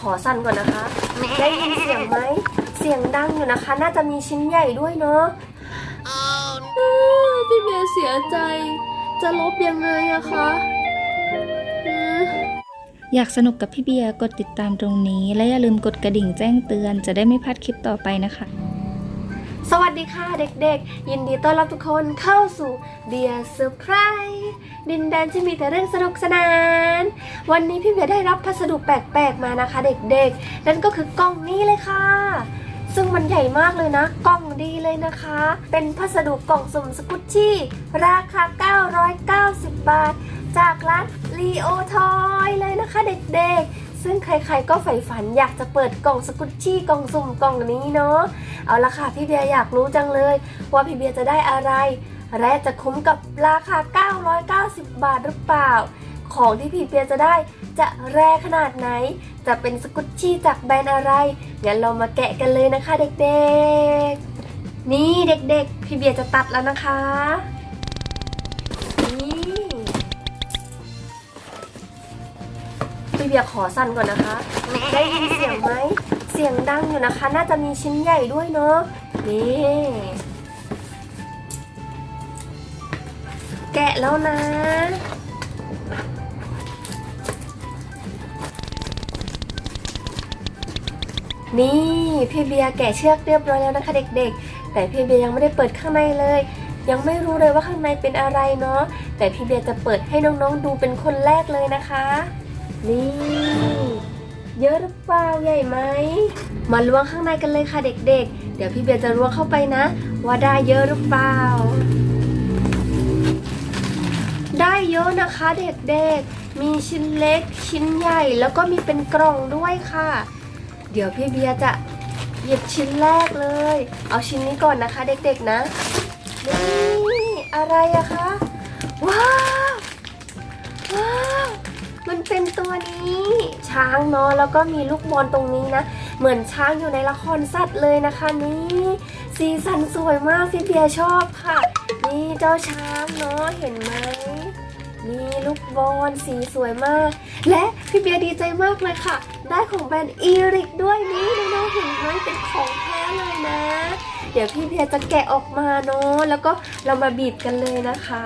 ขอสั่นก่อนนะคะ ได้ยินเสียงไหม เสียงดังอยู่นะคะ น่าจะมีชิ้นใหญ่ด้วยเนาะเอ้ยพี่เบียร์เสียใจ จะลบยังไงอะคะเอ้ยอยากสนุกกับพี่เบียร์กดติดตามตรงนี้ และอย่าลืมกดกระดิ่งแจ้งเตือนจะได้ไม่พลาดคลิปต่อไปนะคะ สวัสดีค่ะเด็กๆ ยินดีต้อนรับทุกคนเข้าสู่ Dear Surprise ดินแดนที่มีแต่เรื่องสนุกสนาน วันนี้พี่เบียร์ได้รับพัสดุแปลกๆมานะคะเด็กๆ นั่นก็คือกล่องนี้เลยค่ะ ซึ่งมันใหญ่มากเลยนะ กล่องดีเลยนะคะ เป็นพัสดุกล่องสุ่มสกุชชี่ ราคา 990 บาท จากร้าน Leo Toy เลยนะคะเด็กๆ ซึ่งใครๆก็ใฝ่ฝันอยากจะเปิดกล่องสกุชชี่กล่องสุ่มกล่องนี้เนาะเอาละค่ะพี่เบียร์อยากรู้จังเลย ว่าพี่เบียร์จะได้อะไร และจะคุ้มกับราคา 990 บาทหรือเปล่า ของที่พี่เบียร์จะได้จะแร่ขนาดไหน จะเป็นสกุชชี่จากแบรนด์อะไรงั้นเรามาแกะกันเลยนะคะเด็กๆ นี่เด็กๆ พี่เบียร์จะตัดแล้วนะคะ พี่เบียร์ขอสั่นก่อนนะคะ ได้ยินเสียงไหม เสียงดังอยู่นะคะ น่าจะมีชิ้นใหญ่ด้วยเนาะ นี่ แกะแล้วนะ นี่พี่เบียร์แกะเชือกเรียบร้อยแล้วนะคะเด็กๆ แต่พี่เบียร์ยังไม่ได้เปิดข้างในเลยยังไม่รู้เลยว่าข้างในเป็นอะไรเนาะแต่พี่เบียร์จะเปิดให้น้องๆดูเป็นคนแรกเลยนะคะ นี่ เยอะหรือเปล่าใหญ่ไหมมาล้วงข้างในกันเลยค่ะเด็ก ๆ เดี๋ยวพี่เบียร์จะล้วงเข้าไปนะ ว่าได้เยอะหรือเปล่า ได้เยอะนะคะเด็กๆ มีชิ้นเล็กชิ้นใหญ่แล้วก็มีเป็นกล่องด้วยค่ะ เดี๋ยวพี่เบียร์จะหยิบชิ้นแรกเลย เอาชิ้นนี้ก่อนนะคะเด็กๆนะ นี่ อะไรอะคะ ว้าว ว้าว มันเป็นตัวนี้ ช้างเนาะแล้วก็มีลูกบอลตรงนี้นะ เหมือนช้างอยู่ในละครสัตว์เลยนะคะนี่สีสันสวยมากพี่เบียร์ชอบค่ะ นี่เจ้าช้างเนาะเห็นไหมนี่ลูกบอลสีสวยมาก และพี่เบียร์ดีใจมากเลยค่ะ ได้ของแบรนด์อีริกด้วยนี่น้องๆเห็นไหมเป็นของแท้เลยนะ เดี๋ยวพี่เบียร์จะแกะออกมาเนาะแล้วก็เรามาบีบกันเลยนะคะ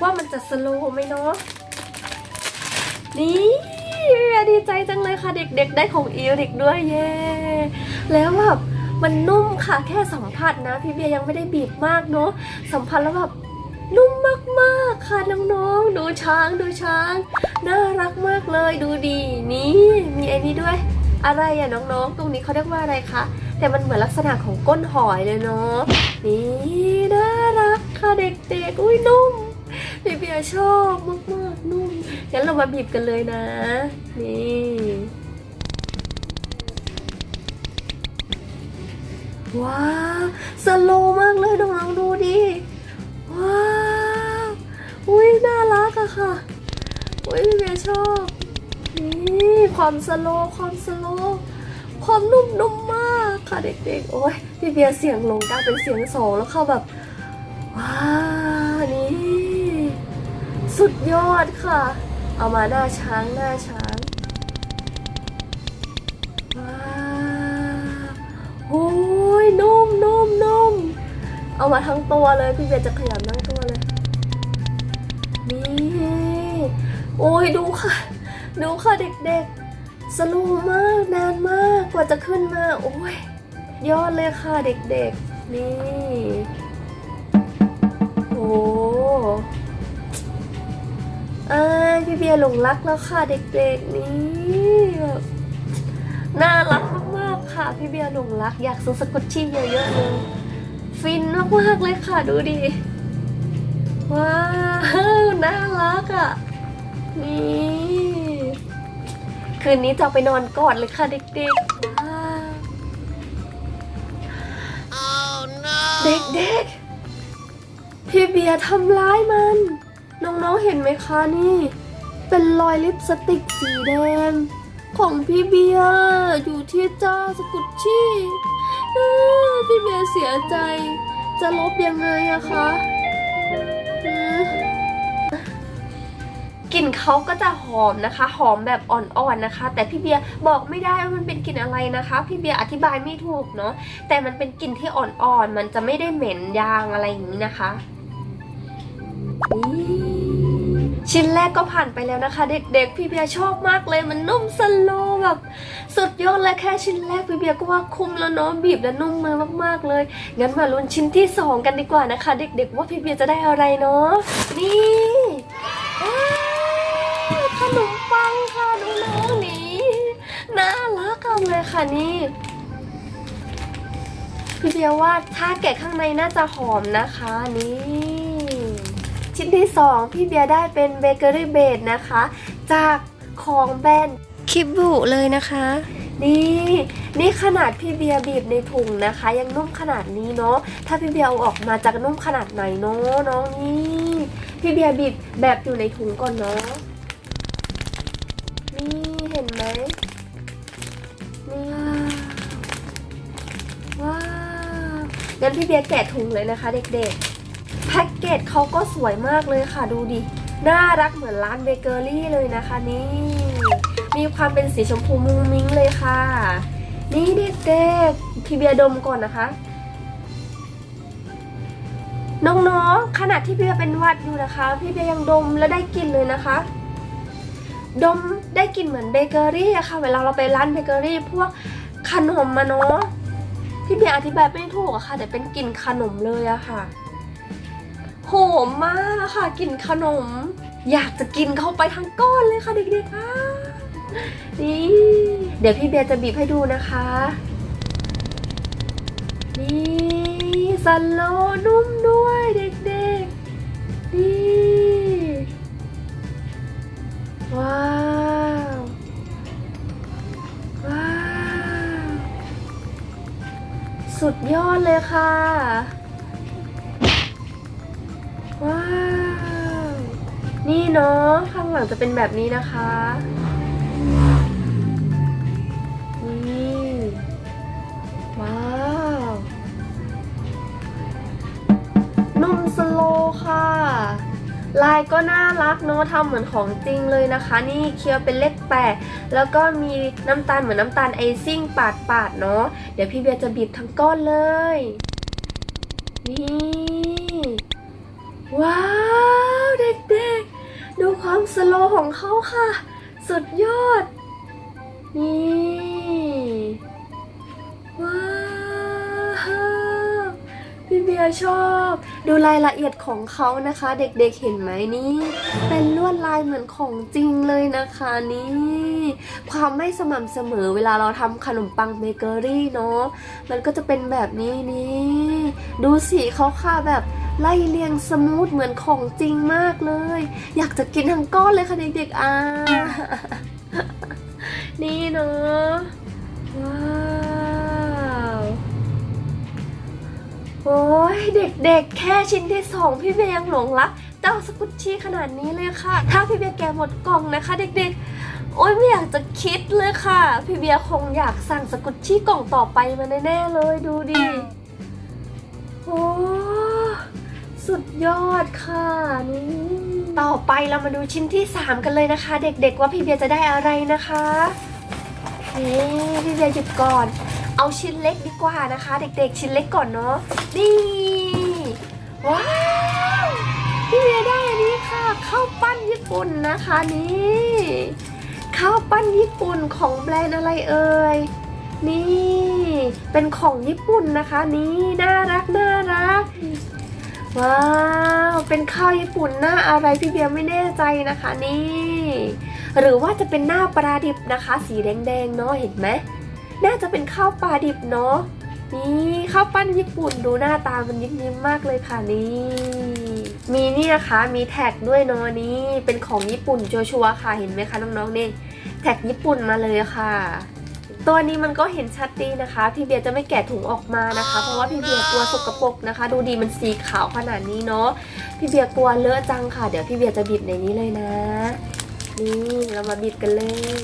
ว่ามันจะสโลว์ไหมเนาะ นี่พี่เบียดีใจจังเลยค่ะเด็กๆ ได้ของอีริกด้วยเย้แล้วแบบมันนุ่มค่ะแค่สัมผัสนะ พี่เบียยังไม่ได้บีบมากเนาะสัมผัสแล้วแบบนุ่มมากๆค่ะน้องๆดูช้างดูช้าง น่ารักมากเลยดูดีนี่มีไอ้นี้ด้วย อะไรอะน้องๆ ตรงนี้เขาเรียกว่าอะไรคะแต่มันเหมือนลักษณะของก้นหอยเลยเนาะนี่น่ารักค่ะเด็กๆ อุ้ยนุ่ม พี่เบียร์ชอบมากๆนุ่มงั้นเรามาบีบกันเลยนะ นี่ว้าวสโลมากเลยน้องๆดูดิว้าวอุ้ยน่ารักอะค่ะอุ้ยพี่เบียร์ชอบนี่ความสโลความสโลความนุ่มนุ่มมากค่ะเด็กๆ โอ้ยพี่เบียร์เสียงลงกลายเป็นเสียงสองแล้วเข้าแบบว้านี่ สุดยอดค่ะ เอามาหน้าช้างหน้าช้างว้าวโอ้ยนุ่มนุ่มนุ่มเอามาทั้งตัวเลยพี่เบียร์จะขยำทั้งตัวเลยนี่โอ้ยดูค่ะ ดูค่ะเด็กๆ สโลูมากนานมากกว่าจะขึ้นมาโอ้ยยอดเลยค่ะเด็กๆ นี่ โอ้ อ่าพี่เบียร์หลงรักแล้วค่ะเด็กๆนี่แบบน่ารักมากๆค่ะ พี่เบียร์หลงรัก อยากซื้อสกุชชี่เยอะๆเลยฟินมากๆเลยค่ะดูดิว้าวน่ารักอะนี่คืนนี้จะเอาไปนอนกอดเลยค่ะเด็กๆว้าวเด็กๆพี่เบียร์ทำร้ายมัน น้องๆเห็นไหมคะนี่ เป็นรอยลิปสติกสีแดง ของพี่เบียร์อยู่ที่เจ้าสกุชชี่พี่เบียร์เสียใจ จะลบยังไงอะคะกลิ่นเขาก็จะหอมนะคะ หอมแบบอ่อนๆนะคะ แต่พี่เบียร์บอกไม่ได้ว่ามันเป็นกลิ่นอะไรนะคะ พี่เบียร์อธิบายไม่ถูกเนาะแต่มันเป็นกลิ่นที่อ่อนๆมันจะไม่ได้เหม็นยางอะไรอย่างนี้นะคะ ชิ้นแรกก็ผ่านไปแล้วนะคะ เด็กๆ พี่เบียชอบมากเลยมันนุ่มสโลแบบสุดยอดเลยแค่ชิ้นแรกพี่เบียก็ว่าคุ้มแล้วเนาะบีบและนุ่มมือมากๆเลยงั้นมาลุ้นชิ้นที่สองกันดีกว่านะคะ เด็กๆ ว่าพี่เบียจะได้อะไรเนาะนี่ขนมปังค่ะน้องๆนี่น่ารักจังเลยค่ะนี่พี่เบียว่าถ้าแกะข้างในน่าจะหอมนะคะนี่ ชิ้นที่สองพี่เบียร์ได้เป็นเบเกอรี่เบดนะคะ จากของแบรนด์คิบุเลยนะคะ นี่นี่ขนาดพี่เบียร์บีบในถุงนะคะ ยังนุ่มขนาดนี้เนาะถ้าพี่เบียร์เอาออกมาจะนุ่มขนาดไหนเนาะน้องนี่พี่เบียร์บีบแบบอยู่ในถุงก่อนเนาะนี่เห็นไหมนี่ว้าวงั้นพี่เบียร์แกะถุงเลยนะคะ เด็กๆ แพ็กเกจเขาก็สวยมากเลยค่ะดูดิ น่ารักเหมือนร้านเบเกอรี่เลยนะคะนี่ มีความเป็นสีชมพูมุ้งมิ้งเลยค่ะ นี่เด็กๆพี่เบียดมก่อนนะคะ น้องๆขณะที่พี่เบียเป็นวัดอยู่นะคะ พี่เบียยังดมและได้กลิ่นเลยนะคะ ดมได้กลิ่นเหมือนเบเกอรี่อะค่ะเวลาเราไปร้านเบเกอรี่พวกขนมมาเนาะพี่เบียอธิบายไม่ถูกอะค่ะแต่เป็นกลิ่นขนมเลยอะค่ะ หอมมากค่ะกลิ่นขนม อยากจะกินเข้าไปทั้งก้อนเลยค่ะเด็กๆค่ะนี่เดี๋ยวพี่เบียร์จะบีบให้ดูนะคะ นี่สันโลนุ่มด้วยเด็กๆ นี่ ว้าว ว้าว สุดยอดเลยค่ะ ว้าว นี่เนาะข้างหลังจะเป็นแบบนี้นะคะ นี่ ว้าวนุ่มสโลค่ะ ลายก็น่ารักเนาะทำเหมือนของจริงเลยนะคะ นี่เคี้ยวเป็นเลขแปดแล้วก็มีน้ำตาลเหมือนน้ำตาลไอซิ่งปาดปาดๆเนาะเดี๋ยวพี่เบียร์จะบีบทั้งก้อนเลย นี่ สโลว์ของเขาค่ะ สุดยอด นี่ ว้าวพี่เบียร์ชอบ ดูรายละเอียดของเขานะคะ เด็กๆเห็นไหมนี่ เป็นลวดลายเหมือนของจริงเลยนะคะนี่ ความไม่สม่ำเสมอเวลาเราทำขนมปังเบเกอรี่เนาะมันก็จะเป็นแบบนี้นี่ ดูสีเขาค่ะแบบ ไล่เรียงสมูทเหมือนของจริงมากเลย อยากจะกินทั้งก้อนเลยค่ะเด็กๆอ่านี่เนาะว้าวโอ้ยเด็กๆ แค่ชิ้นที่สองพี่เบียร์ยังหลงรักเจ้าสกุชชี่ขนาดนี้เลยค่ะ ถ้าพี่เบียร์แกหมดกล่องนะคะ เด็กๆ โอ้ยไม่อยากจะคิดเลยค่ะ พี่เบียร์คงอยากสั่งสกุชชี่กล่องต่อไปมาแน่ๆเลยดูดิโอ้ สุดยอดค่ะนี่ต่อไปเรามาดูชิ้นที่ 3 กันเลยนะคะ เด็กๆว่าพี่เบียร์จะได้อะไรนะคะนี่พี่เบียร์หยุดก่อน เอาชิ้นเล็กดีกว่านะคะ เด็กๆ ชิ้นเล็กก่อนเนาะนี่ว้าวพี่เบียร์ได้อันนี้ค่ะข้าวปั้นญี่ปุ่นนะคะนี่ข้าวปั้นญี่ปุ่นของแบรนด์อะไรเอ่ยนี่ เป็นของญี่ปุ่นนะคะ นี่น่ารักน่ารัก ว้าว เป็นข้าวญี่ปุ่นหน้าอะไรพี่เบียร์ไม่แน่ใจนะคะนี่ หรือว่าจะเป็นหน้าปลาดิบนะคะ สีแดงๆเนาะเห็นไหมน่าจะเป็นข้าวปลาดิบเนาะนี่ข้าวปั้นญี่ปุ่นดูหน้าตามันยิ้มๆมากเลยค่ะนี่ มีนี่นะคะมีแท็กด้วยเนาะนี่เป็นของญี่ปุ่นชัวร์ๆค่ะเห็นไหมคะน้องๆนี่แท็กญี่ปุ่นมาเลยค่ะ ตัวนี้มันก็เห็นชัดดีนะคะ พี่เบียร์จะไม่แกะถุงออกมานะคะ เพราะว่าพี่เบียร์กลัวสกปรกนะคะ ดูดีมันสีขาวขนาดนี้เนาะพี่เบียร์กลัวเลอะจังค่ะ เดี๋ยวพี่เบียร์จะบีบในนี้เลยนะ นี่เรามาบีบกันเลย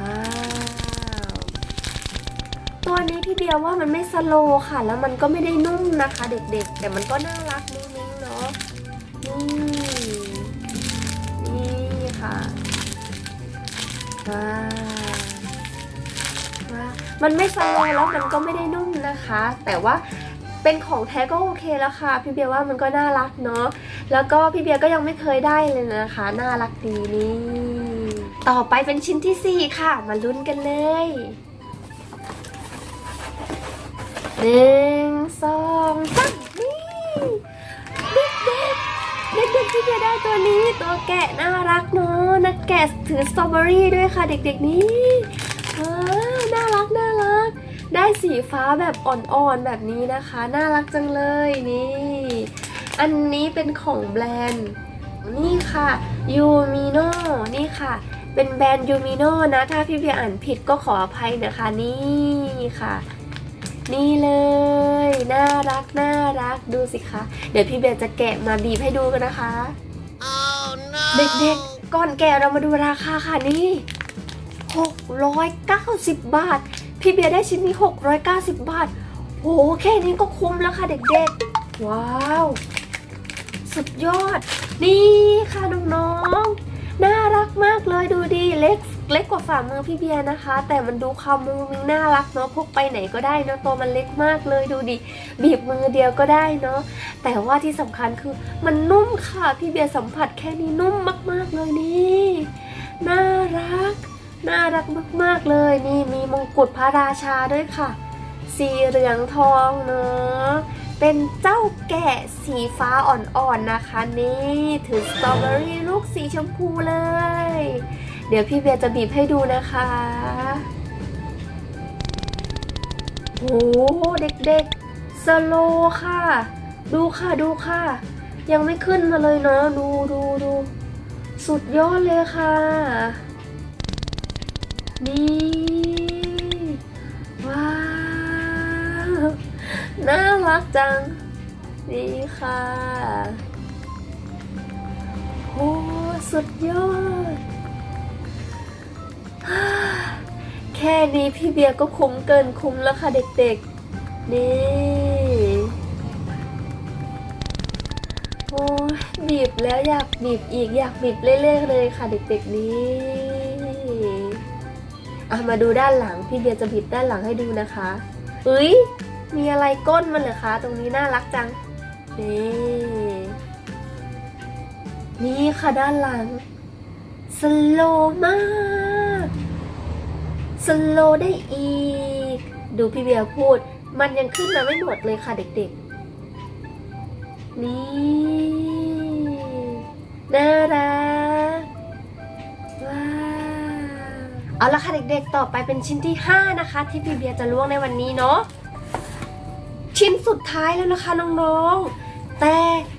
ว้าวตัวนี้พี่เบียร์ว่ามันไม่สโลค่ะ แล้วมันก็ไม่ได้นุ่มนะคะ เด็กๆ แต่มันก็น่ารักนิ่งๆเนาะนี่นี่ค่ะว้า มันไม่สโลว์แล้วมันก็ไม่ได้นุ่มนะคะ แต่ว่าเป็นของแท้ก็โอเคแล้วค่ะ พี่เบียร์ว่ามันก็น่ารักเนาะแล้วก็พี่เบียร์ก็ยังไม่เคยได้เลยนะคะ น่ารักดีนี่ ต่อไปเป็นชิ้นที่ 4 ค่ะ มาลุ้นกันเลยหนึ่งสองสามนี่เด็กเด็กเด็กเด็กๆพี่เบียร์ได้ตัวนี้ตัวแกะน่ารักเนาะนักแกะถือสตรอเบอรี่ด้วยค่ะ เด็กๆนี่ว้ กน่ารัก ได้สีฟ้าแบบอ่อนๆแบบนี้นะคะ น่ารักจังเลยนี่ อันนี้เป็นของแบรนด์นี่ค่ะยูมิโนนี่ค่ะ เป็นแบรนด์ยูมิโนนะ ถ้าพี่เบียร์อ่านผิดก็ขออภัยนะคะนี่ค่ะ นี่เลย น่ารักน่ารักดูสิคะ เดี๋ยวพี่เบียร์จะแกะมาบีบให้ดูกันนะคะ Oh no! เด็กๆก่อนแกะเรามาดูราคาค่ะนี่690 บาท พี่เบียร์ได้ชิ้นนี้ 690 บาท โห แค่นี้ก็คุ้มแล้วค่ะเด็กๆ ว้าว สุดยอด นี่ค่ะน้องๆ น่ารักมากเลยดูดีเล็กเล็กกว่าฝ่ามือพี่เบียร์นะคะ แต่มันดูคามือมิงน่ารักเนาะพกไปไหนก็ได้เนาะตัวมันเล็กมากเลยดูดิบีบมือเดียวก็ได้เนาะแต่ว่าที่สำคัญคือมันนุ่มค่ะพี่เบียร์สัมผัสแค่นี้นุ่มมากๆเลยนี่ น่ารัก น่ารักมากๆเลยนี่มีมงกุฎพระราชาด้วยค่ะ สีเหลืองทองเนาะเป็นเจ้าแกะสีฟ้าอ่อนๆนะคะนี่ถือสตรอเบอรี่ลูกสีชมพูเลย เดี๋ยวพี่เบียร์จะบีบให้ดูนะคะโอ้เด็กๆสโลค่ะ ดูค่ะดูค่ะ ยังไม่ขึ้นมาเลยเนาะดูดูดูสุดยอดเลยค่ะ นี่ ว้าว น่ารักจัง นี่ค่ะโอ้สุดยอด แค่นี้พี่เบียร์ก็คุ้มเกินคุ้มแล้วค่ะเด็กๆ นี่โอ้บีบแล้วอยากบีบอีกอยากบีบเรื่อยๆเลยค่ะเด็กๆนี่ อะมาดูด้านหลังพี่เบียร์จะบีบด้านหลังให้ดูนะคะเอ้ยมีอะไรก้นมันเหรอคะตรงนี้น่ารักจังนี่นี่ค่ะด้านหลังสโลมากสโลได้อีก ดูพี่เบียร์พูด มันยังขึ้นมาไม่หมดเลยค่ะเด็กๆ นี่ น่ารัก เอาละค่ะเด็กๆ ต่อไปเป็นชิ้นที่ 5 นะคะ ที่พี่เบียร์จะล่วงในวันนี้เนาะชิ้นสุดท้ายแล้วนะคะน้องๆ แต่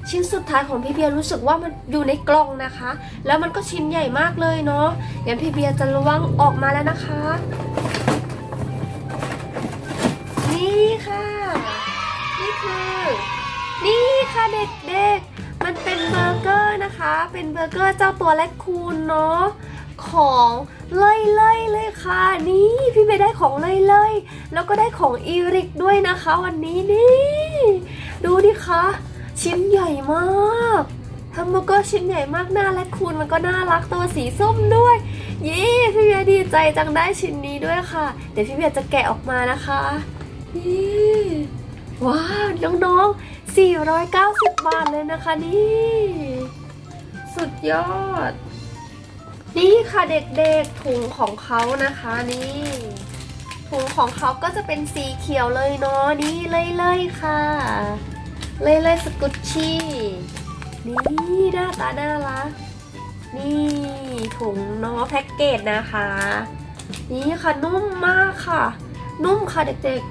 ชิ้นสุดท้ายของพี่เบียร์รู้สึกว่ามันอยู่ในกล่องนะคะ แล้วมันก็ชิ้นใหญ่มากเลยเนาะงั้นพี่เบียร์จะระวังออกมาแล้วนะคะ นี่ค่ะ นี่คือ นี่ค่ะเด็กๆ มันเป็นเบอร์เกอร์นะคะ เป็นเบอร์เกอร์เจ้าตัวแรคคูนเนาะ ของเลยเลยเลยค่ะ นี่พี่เบยได้ของเลยเลยแล้วก็ได้ของอีริกด้วยนะคะ วันนี้นี่ ดูดิคะชิ้นใหญ่มากฮัมเบอร์เกอร์ชิ้นใหญ่มากหน้าและคูนมันก็น่ารักตัวสีส้มด้วยเย้พี่เบียร์ดีใจจังได้ชิ้นนี้ด้วยค่ะ เดี๋ยวพี่เบียร์จะแกะออกมานะคะนี่ว้าวน้องๆ490 บาทเลยนะคะนี่ สุดยอด นี่ค่ะเด็กๆถุงของเขานะคะนี่ถุงของเขาก็จะเป็นสีเขียวเลยเนาะนี่เลยๆค่ะ เลยๆสกุชชี่นี่หน้าตาน่ารักนี่ถุงเนาะแพ็กเกจนะคะ นี่ค่ะนุ่มมากค่ะ นุ่มค่ะเด็ก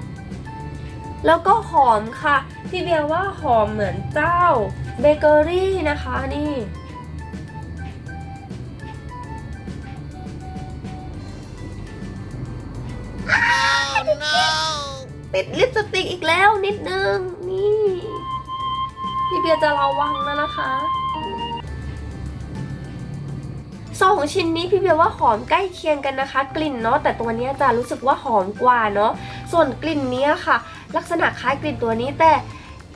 ๆ แล้วก็หอมค่ะ พี่เบียร์ว่าหอมเหมือนเจ้าเบเกอรี่นะคะนี่ ติดลิปสติกอีกแล้วนิดนึง นี่ พี่เบียร์จะระวังแล้วนะคะสองชิ้นนี้พี่เบียร์ว่าหอมใกล้เคียงกันนะคะ กลิ่นเนาะแต่ตัวเนี้ยจะรู้สึกว่าหอมกว่าเนาะส่วนกลิ่นเนี้ยค่ะ ลักษณะคล้ายกลิ่นตัวนี้แต่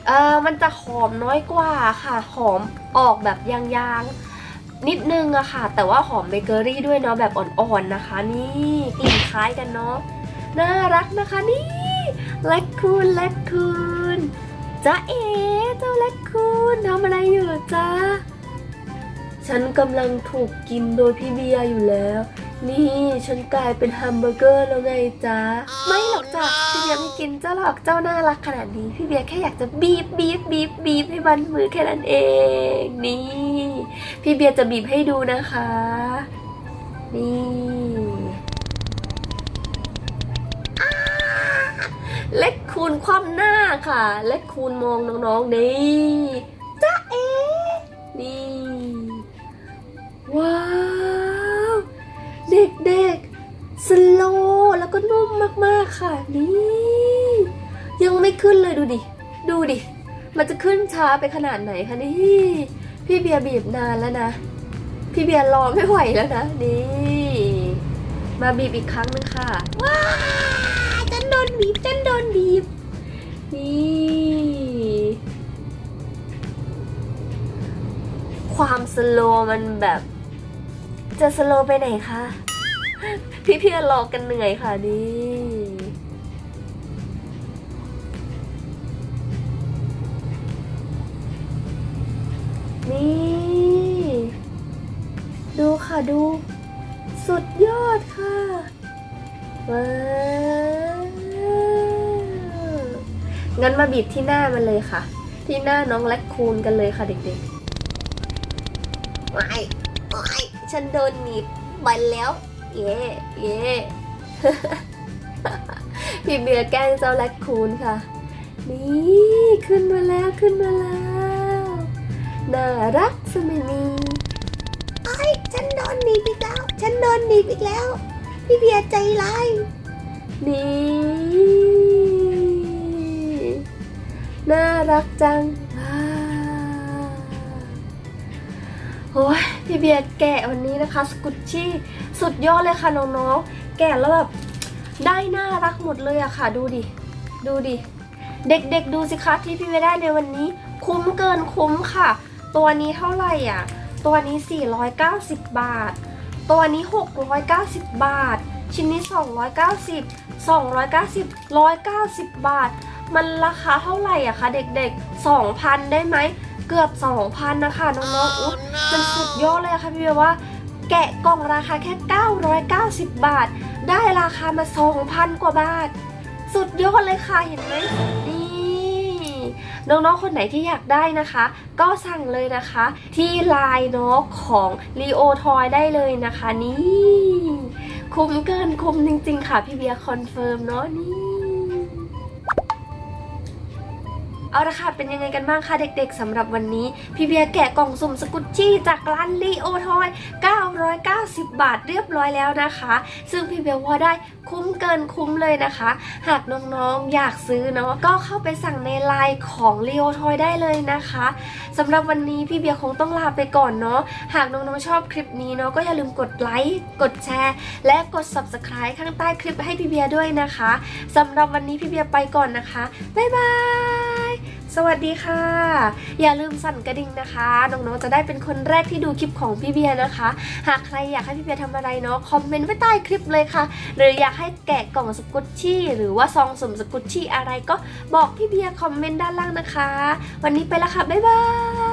เออมันจะหอมน้อยกว่าค่ะ หอมออกแบบยางๆ นิดนึงอะค่ะ แต่ว่าหอมเบเกอรี่ด้วยเนาะแบบอ่อนๆนะคะ นี่กลิ่นคล้ายกันเนาะน่ารักนะคะนี่ แลคคูนแลคคูนจ้าเอ๋เจ้าแลคคูนทำอะไรอยู่จ๊ะฉันกำลังถูกกินโดยพี่เบียร์อยู่แล้ว นี่ฉันกลายเป็นแฮมเบอร์เกอร์แล้วไงจ๊ะ ไม่หรอกจ้ะพี่เบียร์ไม่กินเจ้าหรอกเจ้าน่ารักขนาดนี้ พี่เบียร์แค่อยากจะบีบบีบบีบบีบให้บันมือแค่นั้นเอง นี่ พี่เบียร์จะบีบให้ดูนะคะ นี่ เล็กคูณความหน้าค่ะ เล็กคูณมองน้องๆนี่จ้าเอนี่ ว้าว เด็กๆ สโลแล้วก็นุ่มมากๆค่ะนี่ ยังไม่ขึ้นเลยดูดิ ดูดิ มันจะขึ้นช้าไปขนาดไหนคะนี่ พี่เบียร์บีบนานแล้วนะ พี่เบียร์รอไม่ไหวแล้วนะ นี่ มาบีบอีกครั้งนึง ความสโลมันแบบ จะสโลไปไหนคะพี่เพียรรอกันเหนื่อยค่ะนี่นี่ ดูค่ะดู สุดยอดค่ะว้าวงั้นมาบีบที่หน้ามันเลยค่ะ ที่หน้าน้องแลคคูนกันเลยค่ะเด็กๆ ว้ายว้ายฉันโดนหนีบไปแล้ว เย่เย่พี่เบียร์แกล้งเจ้าแลคคูนค่ะ นี่ขึ้นมาแล้วขึ้นมาแล้วน่ารักสมัยนี้ไอ้ยฉันโดนหนีบอีกแล้ว ฉันโดนหนีบอีกแล้ว พี่เบียร์ใจร้ายนี่น่ารักจัง โอ้ยพี่เบียร์แกะวันนี้นะคะ สกุชชี่สุดยอดเลยค่ะน้องๆ แกะแล้วแบบได้น่ารักหมดเลยอะค่ะ ดูดิ ดูดิ เด็กๆดูสิคะที่พี่เบียร์ได้ในวันนี้ คุ้มเกินคุ้มค่ะ ตัวนี้เท่าไหร่อะ ตัวนี้ 490 บาท ตัวนี้ 690 บาท ชิ้นนี้ 290 290 190 บาท มันราคาเท่าไหร่อะคะเด็กๆ 2,000 ได้ไหม กือบ 2,000 นะคะน้องๆอุ๊ยมันสุดยอดเลยอะค่ะพี่เบียร์ว่าแกะกล่องราคาแค่ 990 บาท ได้ราคามา 2,000 กว่าบาท สุดยอดเลยค่ะเห็นไหมนี่น้องๆ คนไหนที่อยากได้นะคะ ก็สั่งเลยนะคะ ที่ไลน์เนาะของ l ีโอทอยได้เลยนะคะ นี่ คุ้มเกินคุ้มจริงๆ ค่ะ พี่เบียร์คอนเฟิร์มเนาะนี่ เอาละค่ะ เป็นยังไงกันบ้างคะเด็กๆสำหรับวันนี้ พี่เบียร์แกะกล่องสุ่มสกุชชี่จากร้านลีโอทอย990 บาทเรียบร้อยแล้วนะคะ ซึ่งพี่เบียร์ว่าได้คุ้มเกินคุ้มเลยนะคะ หากน้องๆอยากซื้อเนาะก็เข้าไปสั่งในไลน์ของลีโอทอยได้เลยนะคะสำหรับวันนี้พี่เบียร์คงต้องลาไปก่อนเนาะหากน้องๆชอบคลิปนี้เนาะก็อย่าลืมกดไลค์กดแชร์ และกด subscribe ข้างใต้คลิปให้พี่เบียร์ด้วยนะคะสำหรับวันนี้พี่เบียร์ไปก่อนนะคะบ๊ายบาย สวัสดีค่ะ อย่าลืมสั่นกระดิ่งนะคะ น้องๆจะได้เป็นคนแรกที่ดูคลิปของพี่เบียร์นะคะ หากใครอยากให้พี่เบียร์ทำอะไรเนาะคอมเมนต์ไว้ใต้คลิปเลยค่ะ หรืออยากให้แกะกล่องสกุชชี่ หรือว่าซองสุ่มสกุชชี่อะไรก็บอกพี่เบียร์คอมเมนต์ด้านล่างนะคะ วันนี้ไปละค่ะบ๊ายบาย